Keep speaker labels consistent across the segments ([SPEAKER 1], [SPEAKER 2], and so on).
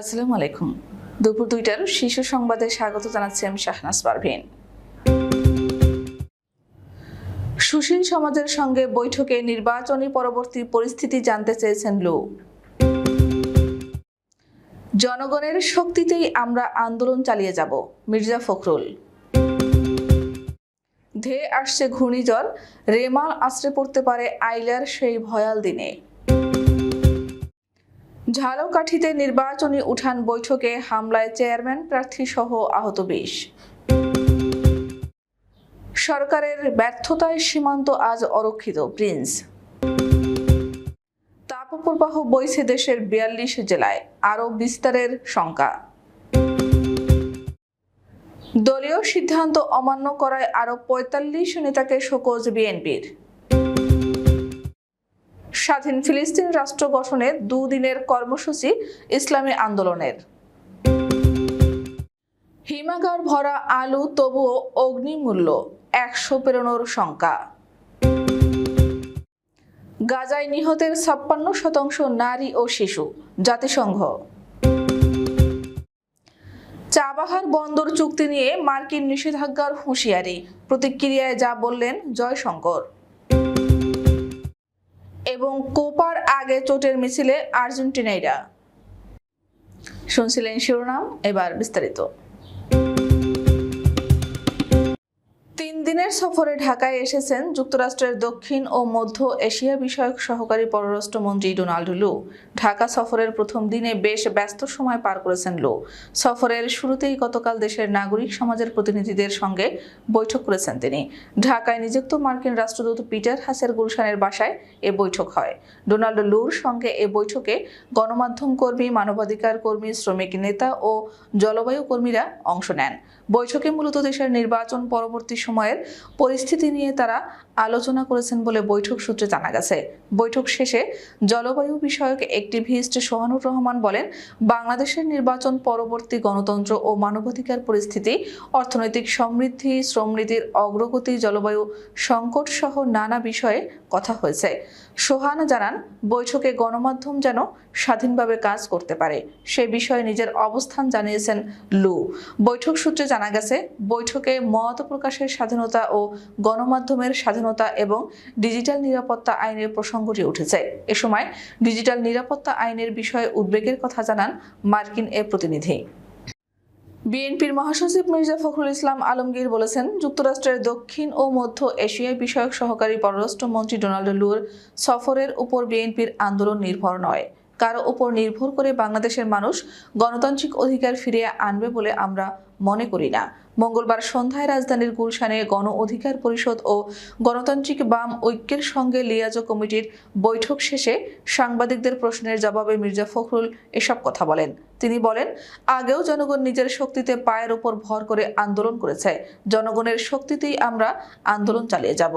[SPEAKER 1] আসসালামু আলাইকুম। দুপুর দুইটার শিশু সংবাদে স্বাগত জানাচ্ছি আমি শাহনাজ পারভিন। সুশীল সমাজের সঙ্গে বৈঠকে নির্বাচনী পরবর্তী পরিস্থিতি জানতে চেয়েছেন লু। জনগণের শক্তিতেই আমরা আন্দোলন চালিয়ে যাব, মির্জা ফখরুল। ধেয়ে আসছে ঘূর্ণিঝড়, রেমাল আশ্রে পড়তে পারে আইলার সেই ভয়াল দিনে। ঝালকাঠিতে নির্বাচনী উঠান বৈঠকে হামলায় চেয়ারম্যান প্রার্থী সহ আহত বিশ। সরকারের ব্যর্থতায় সীমান্ত আজ অরক্ষিত প্রিন্স। তাপপ্রবাহ বইছে দেশের বিয়াল্লিশ জেলায়, আরও বিস্তারের শঙ্কা। দলীয় সিদ্ধান্ত অমান্য করায় আরও পঁয়তাল্লিশ নেতাকে শোকজ বিএনপির। স্বাধীন ফিলিস্তিন রাষ্ট্র গঠনে দুদিনের কর্মসূচি ইসলামী আন্দোলনের। হিমাগার ভরা আলু, তবুও অগ্নিমূল্য, একশো পেরোনোর শঙ্কা। গাজায় নিহতের ছাপ্পান্ন শতাংশ নারী ও শিশু, জাতিসংঘ। চাবাহার বন্দর চুক্তি নিয়ে মার্কিন নিষেধাজ্ঞার হুঁশিয়ারি, প্রতিক্রিয়ায় যা বললেন জয়শঙ্কর। এবং কোপার আগে চোটের মিছিলে আর্জেন্টিনাইরা। শুনছিলেন শিরোনাম এবার বিস্তারিত। দিনের সফরে ঢাকায় এসেছেন যুক্তরাষ্ট্রের দক্ষিণ ও মধ্য এশিয়া বিষয়ক সহকারী পররাষ্ট্রমন্ত্রী ডোনাল্ড লু। ঢাকা সফরের প্রথম দিনে বেশ ব্যস্ত সময় পার করেছেন লু। সফরের শুরুতেই গতকাল দেশের নাগরিক সমাজের প্রতিনিধিদের সঙ্গে বৈঠক করেছেন তিনি। ঢাকায় নিযুক্ত মার্কিন রাষ্ট্রদূত পিটার হাসের গুলশানের বাসায় এ বৈঠক হয়। ডোনাল্ড লুর সঙ্গে এ বৈঠকে গণমাধ্যম কর্মী, মানবাধিকার কর্মী, শ্রমিক নেতা ও জলবায়ু কর্মীরা অংশ নেন। বৈঠকে মূলত দেশের নির্বাচন পরবর্তী সময়ের পরিস্থিতি নিয়ে তারা আলোচনা করেছেন বলে বৈঠক সূত্রে জানা গেছে। বৈঠক শেষে জলবায়ু বিষয়ক অ্যাক্টিভিস্ট সোহানুর রহমান বলেন, বাংলাদেশের নির্বাচন পরবর্তী গণতন্ত্র ও মানবাধিকার পরিস্থিতি, অর্থনৈতিক সমৃদ্ধি, শ্রমনীতির অগ্রগতি, জলবায়ু সংকট সহ নানা বিষয়ে কথা হয়েছে। সোহান জানান, বৈঠকে গণমাধ্যম যেন স্বাধীনভাবে কাজ করতে পারে, সে বিষয়ে নিজের অবস্থান জানিয়েছেন লু। বৈঠক সূত্রে জানা গেছে, বৈঠকে মত প্রকাশের স্বাধীনতা ও গণমাধ্যমের স্বাধীনতা এবং ডিজিটাল নিরাপত্তা আইনের প্রসঙ্গটি উঠেছে। এ সময় ডিজিটাল নিরাপত্তা আইনের বিষয়ে উদ্বেগের কথা জানান মার্কিন এ প্রতিনিধি। বিএনপির মহাসচিব মির্জা ফখরুল ইসলাম আলমগীর বলেছেন, যুক্তরাষ্ট্রের দক্ষিণ ও মধ্য এশিয়া বিষয়ক সহকারী পররাষ্ট্রমন্ত্রী ডোনাল্ড লুর সফরের উপর বিএনপির আন্দোলন নির্ভর নয়। কারও উপর নির্ভর করে বাংলাদেশের মানুষ গণতান্ত্রিক অধিকার ফিরিয়ে আনবে বলে আমরা মনে করি না। মঙ্গলবার সন্ধ্যায় রাজধানীর গুলশানে গণ অধিকার পরিষদ ও গণতান্ত্রিক বাম ঐক্যের সঙ্গে লিয়াজো কমিটির বৈঠক শেষে সাংবাদিকদের প্রশ্নের জবাবে মির্জা ফখরুল এসব কথা বলেন। তিনি বলেন, আগেও জনগণ নিজের শক্তিতে পায়ের ওপর ভর করে আন্দোলন করেছে। জনগণের শক্তিতেই আমরা আন্দোলন চালিয়ে যাব।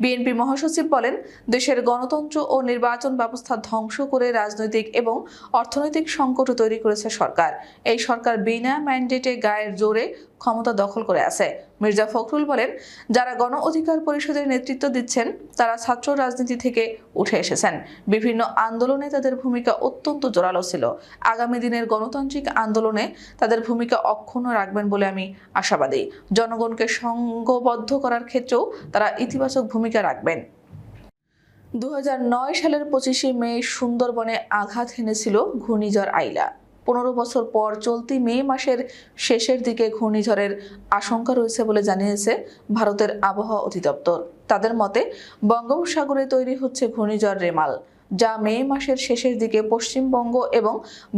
[SPEAKER 1] বিএনপি মহাসচিব বলেন, দেশের গণতন্ত্র ও নির্বাচন ব্যবস্থা ধ্বংস করে রাজনৈতিক এবং অর্থনৈতিক সংকট তৈরি করেছে সরকার। এই সরকার বিনা ম্যান্ডেটে গায়ের জোরে ক্ষমতা দখল করে আছে। মির্জা ফখরুল বলেন, যারা গণ অধিকার পরিষদের নেতৃত্ব দিচ্ছেন, তারা ছাত্র রাজনীতি থেকে উঠে এসেছেন। বিভিন্ন আন্দোলনে তাদের ভূমিকা অত্যন্ত জোরালো ছিল। আগামী দিনের গণতান্ত্রিক আন্দোলনে তাদের ভূমিকা অক্ষুণ্ণ রাখবেন বলে আমি আশাবাদী। জনগণকে সংঘবদ্ধ করার ক্ষেত্রেও তারা ইতিবাচক ভূমিকা রাখবেন। দু হাজার নয় সালের পঁচিশে মে সুন্দরবনে আঘাত হেনেছিল ঘূর্ণিঝড় আইলা। পনেরো বছর পর চলতি মে মাসের শেষের দিকে ঘূর্ণিঝড়ের আশঙ্কা রয়েছে বলে জানিয়েছে ভারতের আবহাওয়া অধিদপ্তর। তাদের মতে, বঙ্গোপসাগরে তৈরি হচ্ছে ঘূর্ণিঝড় রেমাল, যা মে মাসের শেষের দিকে পশ্চিমবঙ্গ এবং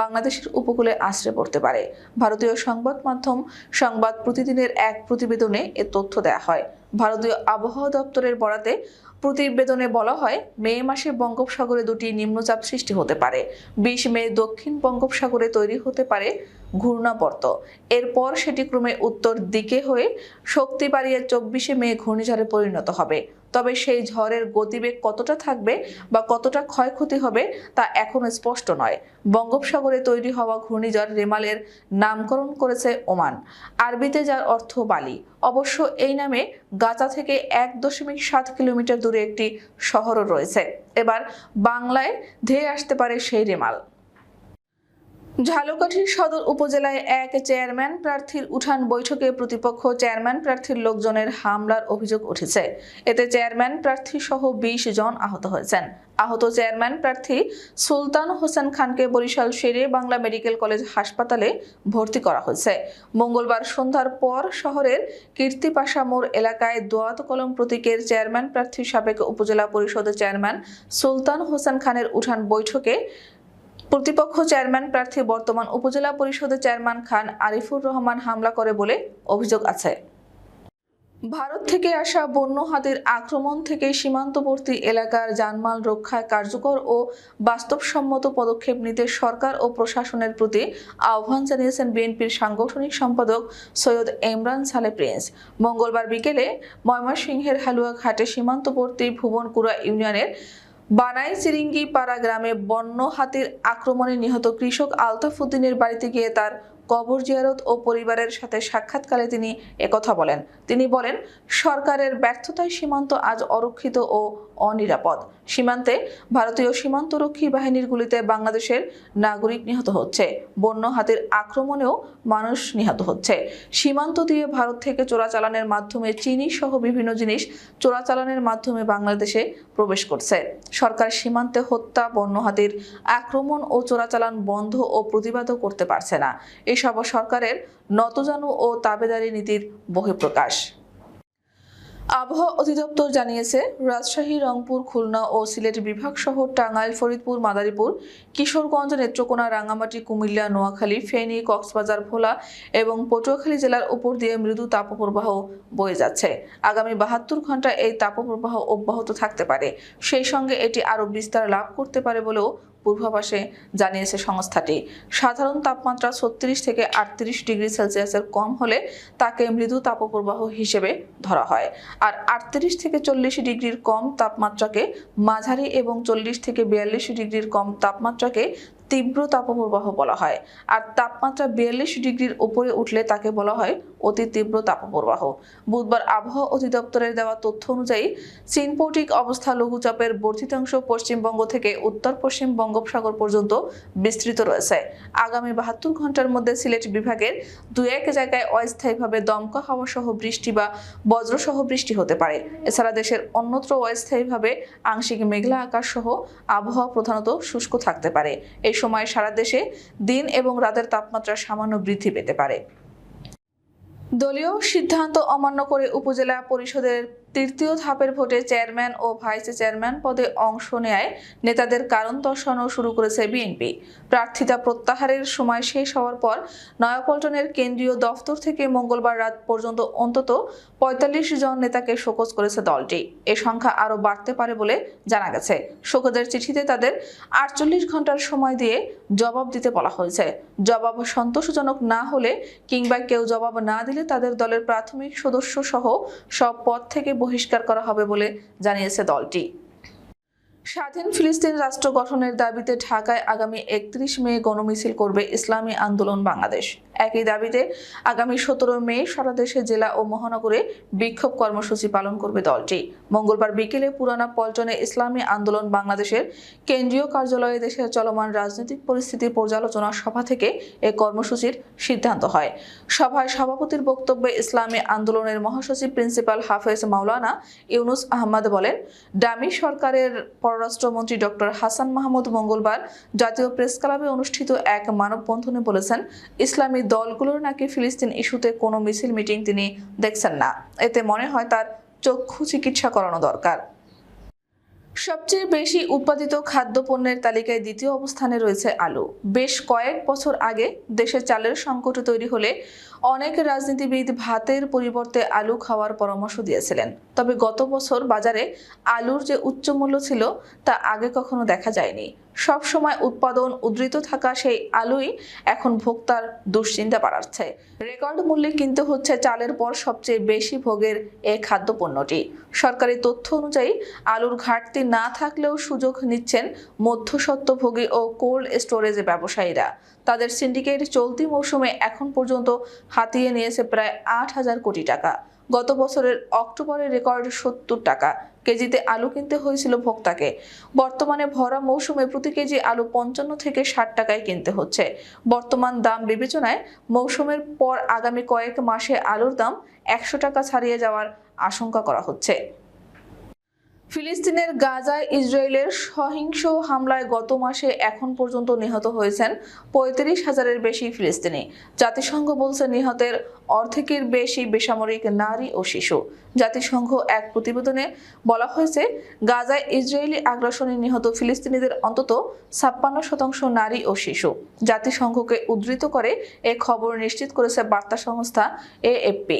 [SPEAKER 1] বাংলাদেশের উপকূলে আশ্রে পড়তে পারে। ভারতীয় সংবাদ মাধ্যম সংবাদ প্রতিদিনের এক প্রতিবেদনে এ তথ্য দেওয়া হয়। ভারতীয় আবহাওয়া দপ্তরের বরাতে প্রতিবেদনে বলা হয়, মে মাসে বঙ্গোপসাগরে দুটি নিম্নচাপ সৃষ্টি হতে পারে। বিশ মে দক্ষিণ বঙ্গোপসাগরে তৈরি হতে পারে ঘূর্ণাবর্ত। এরপর সেটি ক্রমে উত্তর দিকে হয়ে শক্তি বাড়িয়ে চব্বিশে মে ঘূর্ণিঝড়ে পরিণত হবে। তবে সেই ঝড়ের গতিবেগ কতটা থাকবে বা কতটা ক্ষয়ক্ষতি হবে তা এখনও স্পষ্ট নয়। বঙ্গোপসাগরে তৈরি হওয়া ঘূর্ণিঝড় রেমালের নামকরণ করেছে ওমান। আরবিতে যার অর্থ বালি। অবশ্য এই নামে গাজা থেকে এক দশমিক সাত কিলোমিটার দূরে একটি শহরও রয়েছে। এবার বাংলায় ধেয়ে আসতে পারে সেই রেমাল। ঝালকাঠি সদর উপজেলায় এক চেয়ারম্যান প্রার্থীর উঠান বৈঠকে প্রতিপক্ষ চেয়ারম্যান প্রার্থীর লোকজনের হামলার অভিযোগ উঠেছে। এতে চেয়ারম্যান প্রার্থী সহ বিশ জন আহত হয়েছেন। আহত চেয়ারম্যান প্রার্থী সুলতান হোসেন খানকে বরিশাল শেরে বাংলা মেডিকেল কলেজ হাসপাতালে ভর্তি করা হয়েছে। মঙ্গলবার সন্ধ্যার পর শহরের কীর্তিপাশা মোড় এলাকায় দোয়াত কলম প্রতীকের চেয়ারম্যান প্রার্থী সাবেক উপজেলা পরিষদের চেয়ারম্যান সুলতান হোসেন খানের উঠান বৈঠকে প্রতিপক্ষ চেয়ারম্যান প্রার্থী বর্তমান উপজেলা পরিষদের চেয়ারম্যান খান আরিফুর রহমান হামলা করে বলে অভিযোগ আছে। ভারত থেকে আসা বন্য হাতির আক্রমণ থেকে সীমান্তবর্তী এলাকার জানমাল রক্ষায় কার্যকর ও বাস্তবসম্মত পদক্ষেপ নিতে সরকার ও প্রশাসনের প্রতি আহ্বান জানিয়েছেন বিএনপির সাংগঠনিক সম্পাদক সৈয়দ ইমরান সালে প্রিন্স। মঙ্গলবার বিকেলে ময়মনসিংহের হালুয়াঘাটে সীমান্তবর্তী ভুবনকুড়া ইউনিয়নের বানাই সিরিঙ্গি পাড়া গ্রামে বন্য হাতির আক্রমণে নিহত কৃষক আলতাফ উদ্দিনের বাড়িতে গিয়ে তার কবর জিয়ারত ও পরিবারের সাথে সাক্ষাৎকালে তিনি একথা বলেন। তিনি বলেন, সরকারের ব্যর্থতায় সীমান্ত আজ অরক্ষিত ও অনিরাপদ। সীমান্তে ভারতীয় সীমান্তরক্ষী বাহিনীর গুলিতে বাংলাদেশের নাগরিক নিহত হচ্ছে। বন্য হাতির আক্রমণেও মানুষ নিহত হচ্ছে। সীমান্ত দিয়ে ভারত থেকে চোরাচালানের মাধ্যমে চিনি সহ বিভিন্ন জিনিস চোরাচালানের মাধ্যমে বাংলাদেশে প্রবেশ করছে। সরকার সীমান্তে হত্যা, বন্য হাতির আক্রমণ ও চোরাচালান বন্ধ ও প্রতিবাদও করতে পারছে না। এসব সরকারের নতজানু ও তাবেদারি নীতির বহিঃপ্রকাশ। আবহাওয়া অধিদপ্তর জানিয়েছে, রাজশাহী, রংপুর, খুলনা ও সিলেট বিভাগ সহ টাঙ্গাইল, ফরিদপুর, মাদারীপুর, কিশোরগঞ্জ, নেত্রকোনা, রাঙ্গামাটি, কুমিল্লা, নোয়াখালী, ফেনী, কক্সবাজার, ভোলা এবং পটুয়াখালী জেলার উপর দিয়ে মৃদু তাপপ্রবাহ বয়ে যাচ্ছে। আগামী বাহাত্তর ঘণ্টা এই তাপপ্রবাহ অব্যাহত থাকতে পারে। সেই সঙ্গে এটি আরও বিস্তার লাভ করতে পারে বলেও পূর্বাভাসে জানিয়েছে সংস্থাটি। সাধারণ তাপমাত্রা ছত্রিশ থেকে আটত্রিশ ডিগ্রি সেলসিয়াসের কম হলে তাকে মৃদু তাপপ্রবাহ হিসেবে ধরা হয়। আর আটত্রিশ থেকে চল্লিশ ডিগ্রির কম তাপমাত্রাকে মাঝারি এবং চল্লিশ থেকে বিয়াল্লিশ ডিগ্রির কম তাপমাত্রাকে তীব্র তাপপ্রবাহ বলা হয়। আর তাপমাত্রা বিয়াল্লিশ ডিগ্রির উপরে উঠলে তাকে বলা হয় অতি তীব্র তাপপ্রবাহ। বুধবার আবহাওয়া অধিদপ্তরের দেওয়া তথ্য অনুযায়ী সিনপোটিক অবস্থা লঘুচাপের বর্ধিতাংশ পশ্চিমবঙ্গ থেকে উত্তর পশ্চিম বঙ্গোপসাগর পর্যন্ত বিস্তৃত রয়েছে। আগামী বাহাত্তর ঘণ্টার মধ্যে সিলেট বিভাগের দু এক জায়গায় অস্থায়ীভাবে দমকা হাওয়া সহ বৃষ্টি বা বজ্রসহ বৃষ্টি হতে পারে। এছাড়া দেশের অন্যত্র অস্থায়ীভাবে আংশিক মেঘলা আকাশ সহ আবহাওয়া প্রধানত শুষ্ক থাকতে পারে। এই সময় সারা দেশে দিন এবং রাতের তাপমাত্রা সামান্য বৃদ্ধি পেতে পারে। দলীয় সিদ্ধান্ত অমান্য করে উপজেলা পরিষদের তৃতীয় ধাপের ভোটে চেয়ারম্যান ও ভাইস চেয়ারম্যান পদে অংশ নেয় নেতাদের কারণ দর্শানো শুরু করেছে বিএনপি। প্রার্থিতা প্রত্যাহারের সময় শেষ হওয়ার পর নয়াপল্টনের কেন্দ্রীয় দফতর থেকে মঙ্গলবার রাত পর্যন্ত অন্তত পঁয়তাল্লিশ জন নেতাকে শোকজ করেছে দলটি। এ সংখ্যা আরও বাড়তে পারে বলে জানা গেছে। শোকজের চিঠিতে তাদের আটচল্লিশ ঘণ্টার সময় দিয়ে জবাব দিতে বলা হয়েছে। জবাব সন্তোষজনক না হলে কিংবা কেউ জবাব না দিলে তাদের দলের প্রাথমিক সদস্য সহ সব পদ থেকে বহিষ্কার করা হবে বলে জানিয়েছে দলটি। স্বাধীন ফিলিস্তিন রাষ্ট্র গঠনের দাবিতে ঢাকায় আগামী একত্রিশ মে গণমিছিল করবে ইসলামী আন্দোলন বাংলাদেশ। একই দাবিতে আগামী সতেরো মে সারা দেশে জেলা ও মহানগরে বিক্ষোভ কর্মসূচি পালন করবে দলটি। মঙ্গলবার বিকেলে পুরানা পল্টনে ইসলামী আন্দোলন বাংলাদেশের কেন্দ্রীয় কার্যালয়ে দেশের চলমান রাজনৈতিক পরিস্থিতি পর্যালোচনা সভা থেকে এ কর্মসূচির সিদ্ধান্ত হয়। সভায় সভাপতির বক্তব্যে ইসলামী আন্দোলনের মহাসচিব প্রিন্সিপাল হাফেজ মাওলানা ইউনুস আহমদ বলেন, ডামি সরকারের পররাষ্ট্রমন্ত্রী ডক্টর হাসান মাহমুদ মঙ্গলবার জাতীয় প্রেস ক্লাবে অনুষ্ঠিত এক মানববন্ধনে বলেছেন, ইসলামী দলগুলোর নাকি ফিলিস্তিন ইস্যুতে কোনো মিছিল মিটিং তিনি দেখছেন না। এতে মনে হয় তার চক্ষু চিকিৎসা করানো দরকার। সবচেয়ে বেশি উৎপাদিত খাদ্যপণ্যের তালিকায় দ্বিতীয় অবস্থানে রয়েছে আলু। বেশ কয়েক বছর আগে দেশে চালের সংকট তৈরি হলে অনেক রাজনীতিবিদ ভাতের পরিবর্তে আলু খাওয়ার পরামর্শ দিয়েছিলেন। তবে গত বছর বাজারে আলুর যে উচ্চ মূল্য ছিল তা আগে কখনো দেখা যায়নি। সব সময় উৎপাদন উদ্ধৃত থাকা সেই আলুই এখন ভোক্তার দুশ্চিন্তা বাড়াচ্ছে। রেকর্ড মূল্যে কিনতে হচ্ছে চালের পর সবচেয়ে বেশি ভোগের এই খাদ্যপণ্যটি। সরকারি তথ্য অনুযায়ী, আলুর ঘাটতি না থাকলেও সুযোগ নিচ্ছেন মধ্যস্বত্বভোগী ও কোল্ড স্টোরেজ ব্যবসায়ীরা। তাদের সিন্ডিকেট চলতি মৌসুমে এখন পর্যন্ত হাতিয়ে নিয়েছে প্রায় আট হাজার কোটি টাকা। গত বছরের অক্টোবরের রেকর্ড সত্তর টাকা। কেজিতে আলু কিনতে হয়েছিল ভোক্তাকে। বর্তমানে ভরা মৌসুমে প্রতি কেজি আলু পঞ্চান্ন থেকে ষাট টাকায় কিনতে হচ্ছে। বর্তমান দাম বিবেচনায় মৌসুমের পর আগামী কয়েক মাসে আলুর দাম একশো টাকা ছাড়িয়ে যাওয়ার আশঙ্কা করা হচ্ছে। ফিলিস্তিনের গাজায় ইসরায়েলের সহিংস হামলায় গত মাসে এখন পর্যন্ত নিহত হয়েছেন পঁয়ত্রিশ হাজারের বেশি ফিলিস্তিনি। জাতিসংঘ বলছে নিহতের অর্ধেকের বেশি বেসামরিক নারী ও শিশু। জাতিসংঘ এক প্রতিবেদনে বলা হয়েছে, গাজায় ইসরায়েলি আগ্রাসনে নিহত ফিলিস্তিনিদের অন্তত ছাপ্পান্ন শতাংশ নারী ও শিশু। জাতিসংঘকে উদ্ধৃত করে এ খবর নিশ্চিত করেছে বার্তা সংস্থা এএফপি।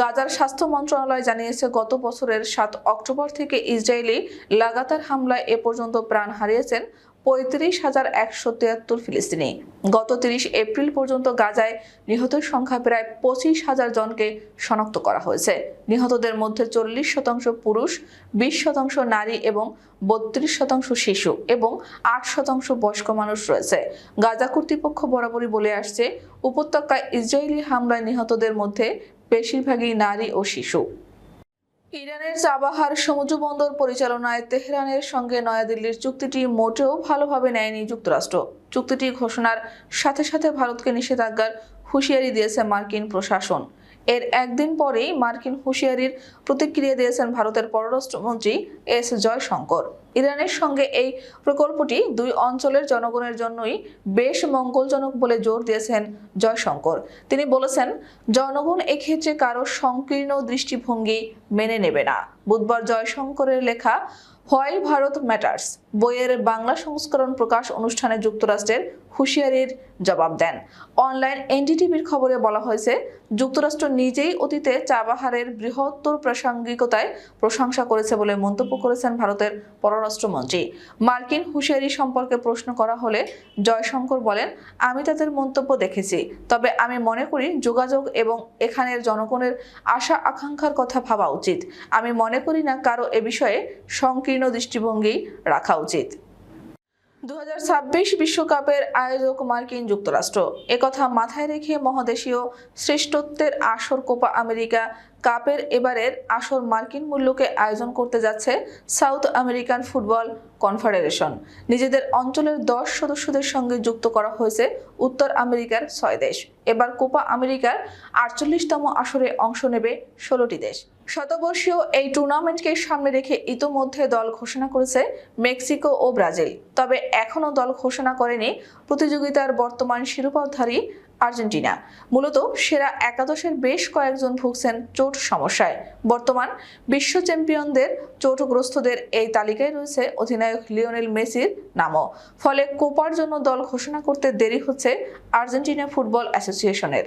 [SPEAKER 1] গাজার স্বাস্থ্য মন্ত্রণালয় জানিয়েছে, গত বছরের সাত অক্টোবর থেকে ইসরায়েলি লাগাতার হামলায় এ পর্যন্ত প্রাণ হারিয়েছেন পঁয়ত্রিশ হাজার একশো তিয়াত্তর ফিলিস্তিনি। গত তিরিশ এপ্রিল পর্যন্ত গাজায় নিহতের সংখ্যা প্রায় পঁচিশ হাজার জনকে শনাক্ত করা হয়েছে। নিহতদের মধ্যে চল্লিশ শতাংশ পুরুষ, বিশ শতাংশ নারী এবং বত্রিশ শতাংশ শিশু এবং আট শতাংশ বয়স্ক মানুষ রয়েছে। গাজা কর্তৃপক্ষ বরাবরই বলে আসছে, উপত্যকায় ইসরায়েলি হামলায় নিহতদের মধ্যে বেশিরভাগই নারী ও শিশু। ইরানের চাবাহার সমুদ্র বন্দর পরিচালনায় তেহরানের সঙ্গে নয়াদিল্লির চুক্তিটি মোটেও ভালোভাবে নেয়নি যুক্তরাষ্ট্র। চুক্তিটি ঘোষণার সাথে সাথে ভারতকে নিষেধাজ্ঞার হুঁশিয়ারি দিয়েছে মার্কিন প্রশাসন। এর একদিন পরেই মার্কিন হুঁশিয়ারির প্রতিক্রিয়া দিয়েছেন ভারতের পররাষ্ট্রমন্ত্রী এস জয়শঙ্কর। ইরানের সঙ্গে এই প্রকল্পটি দুই অঞ্চলের জনগণের জন্যই বেশ মঙ্গলজনক বলে জোর দিয়েছেন জয়শঙ্কর। তিনি বলেছেন, জনগণ এক্ষেত্রে কারও সংকীর্ণ দৃষ্টিভঙ্গি মেনে নেবে না। বুধবার জয়শঙ্করের লেখা হোয়াই ভারত ম্যাটার্স বইয়ের বাংলা সংস্করণ প্রকাশ অনুষ্ঠানে যুক্তরাষ্ট্রের হুঁশিয়ারির জবাব দেন। অনলাইন এনডিটিভির খবরে বলা হয়েছে, যুক্তরাষ্ট্র নিজেই অতীতে চাবাহারের বৃহত্তর প্রাসঙ্গিকতায় প্রশংসা করেছে বলে মন্তব্য করেছেন ভারতের পররাষ্ট্রমন্ত্রী। মার্কিন হুঁশিয়ারি সম্পর্কে প্রশ্ন করা হলে জয়শঙ্কর বলেন, আমি তাদের মন্তব্য দেখেছি, তবে আমি মনে করি যোগাযোগ এবং এখানের জনগণের আশা আকাঙ্ক্ষার কথা ভাবা উচিত। আমি মনে করি না কারও এ বিষয়ে সংকীর্ণ দৃষ্টিভঙ্গি রাখা উচিত। দু বিশ্বকাপের আয়োজক মার্কিন যুক্তরাষ্ট্র। একথা মাথায় রেখে মহাদেশীয় শ্রেষ্ঠত্বের আসর কোপা আমেরিকা কাপের এবারের আসর মার্কিন মূল্যকে আয়োজন করতে যাচ্ছে সাউথ আমেরিকান ফুটবল কনফেডারেশন। নিজেদের অঞ্চলের দশ সদস্যদের সঙ্গে যুক্ত করা হয়েছে উত্তর আমেরিকার ছয় দেশ। এবার কোপা আমেরিকার আটচল্লিশতম আসরে অংশ নেবে ষোলোটি দেশ। শতবর্ষীয় এই টুর্নামেন্টকে সামনে রেখে ইতোমধ্যে দল ঘোষণা করেছে মেক্সিকো ও ব্রাজিল। তবে এখনও দল ঘোষণা করেনি প্রতিযোগিতার বর্তমান শিরোপাধারী আর্জেন্টিনা। মূলত সেরা একাদশের বেশ কয়েকজন ভুগছেন চোট সমস্যায়। বর্তমান বিশ্ব চ্যাম্পিয়নদের চোটগ্রস্তদের এই তালিকায় রয়েছে অধিনায়ক লিওনেল মেসির নামও। ফলে কোপার জন্য দল ঘোষণা করতে দেরি হচ্ছে আর্জেন্টিনা ফুটবল অ্যাসোসিয়েশনের।